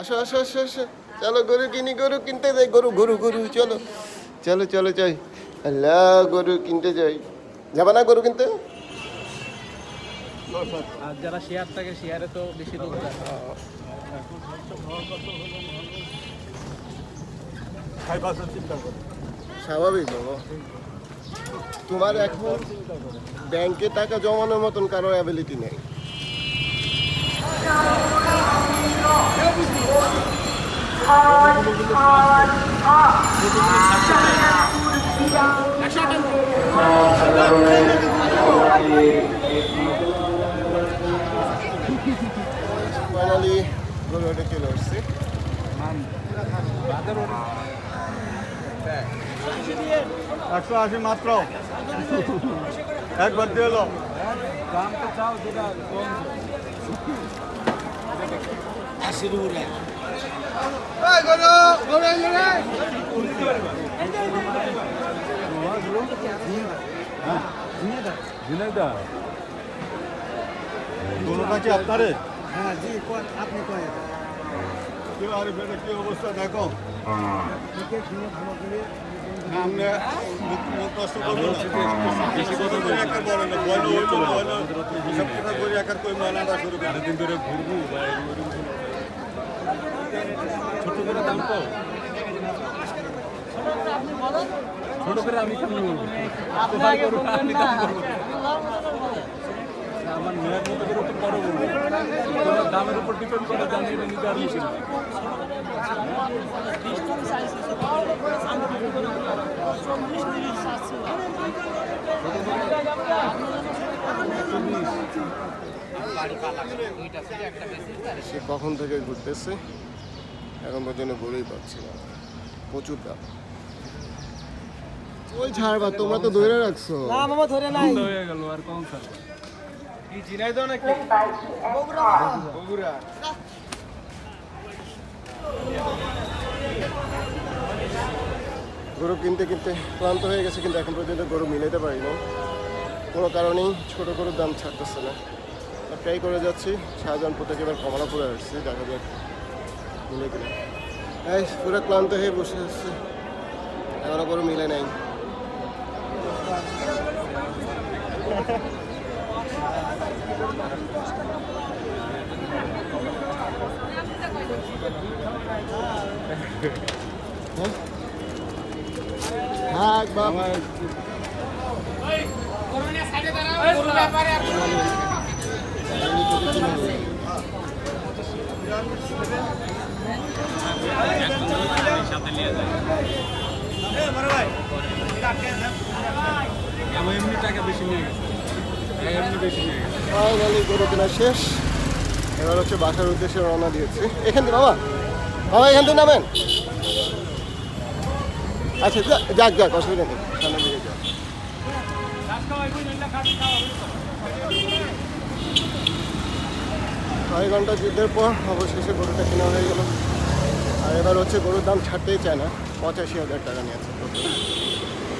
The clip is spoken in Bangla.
আসো আসো আসো আসো। চলো গরু কিনি গরু কিনতে যাই গরু গরু গরু চলো। চলো চলো যাই। আল্লাহ গরু কিনতে যাই। যাবা না গরু কিনতে? আর যারা শেয়ার থাকে শেয়ারে তো বেশি লোক স্বাভাবিক বাবা। তোমার এখন ব্যাংকে টাকা জমানোর মতন কারও অ্যাবিলিটি নেই। ফাইনালি গরুটা চলে একশো আশি মাত্র। একবার দিয়ে দাম তো চাও যেটা গরুটা কি আপনারে হ্যাঁ জি আপনি কয়েন কি আরে বেটা কি অবস্থা দেখো করে কষ্ট বেশি কথা বলে একা বলেন না বলো বলো সব কথা বলে একার কই মানাটা শুরু করে দিন ধরে ঘুরবো ছোট করে দাম তো ছোট করে আমি কেমন বলব? আপনি দাম আমার মেয়ের মতো করে একটু বড় বলব তোমার দামের উপর ডিপেন্ড করে দাম এটা নিতে আর মুশকিল সে কখন থেকে ঘুরতেছে? এখন পর্যন্ত গরুই পাচ্ছি না। প্রচুর দাম। ওই ছাড়বা তোমরা তো ধরে রাখছো। না মামা ধরে নাই। হয়ে গেল আর কম স্যার কি ঝিনাইদহ নাকি বগুড়া গরু কিনতে কিনতে ক্লান্ত হয়ে গেছে কিন্তু এখন পর্যন্ত গরু মিলাতে পারিনি। কোনো কারণেই ছোট গরুর দাম ছাড়তেছে না। ট্রাই করে যাচ্ছি শাহজাহানপুর থেকে এবার কমলাপুরে আসছে দেখা যাক। মিলে কিনা এই পুরো ক্লান্ত হয়ে বসে আসছে এখনও গরু মিলে নাই। থাক বাবা এমনি টাকা বেশি কেনা শেষ। এবার হচ্ছে বাসার উদ্দেশ্যে রওনা দিয়েছি। এখান থেকে বাবা। বাবা, এখান থেকে নামেন। আচ্ছা যাক যাক, অসুবিধা নেই। সামনের যাক। ছয় ঘণ্টা যুদ্ধের পর অবশেষে গরুটা কেনা হয়ে গেল। আর এবার হচ্ছে গরুর দাম ছাড়তেই চায় না। পঁচাশি হাজার টাকা নিয়েছে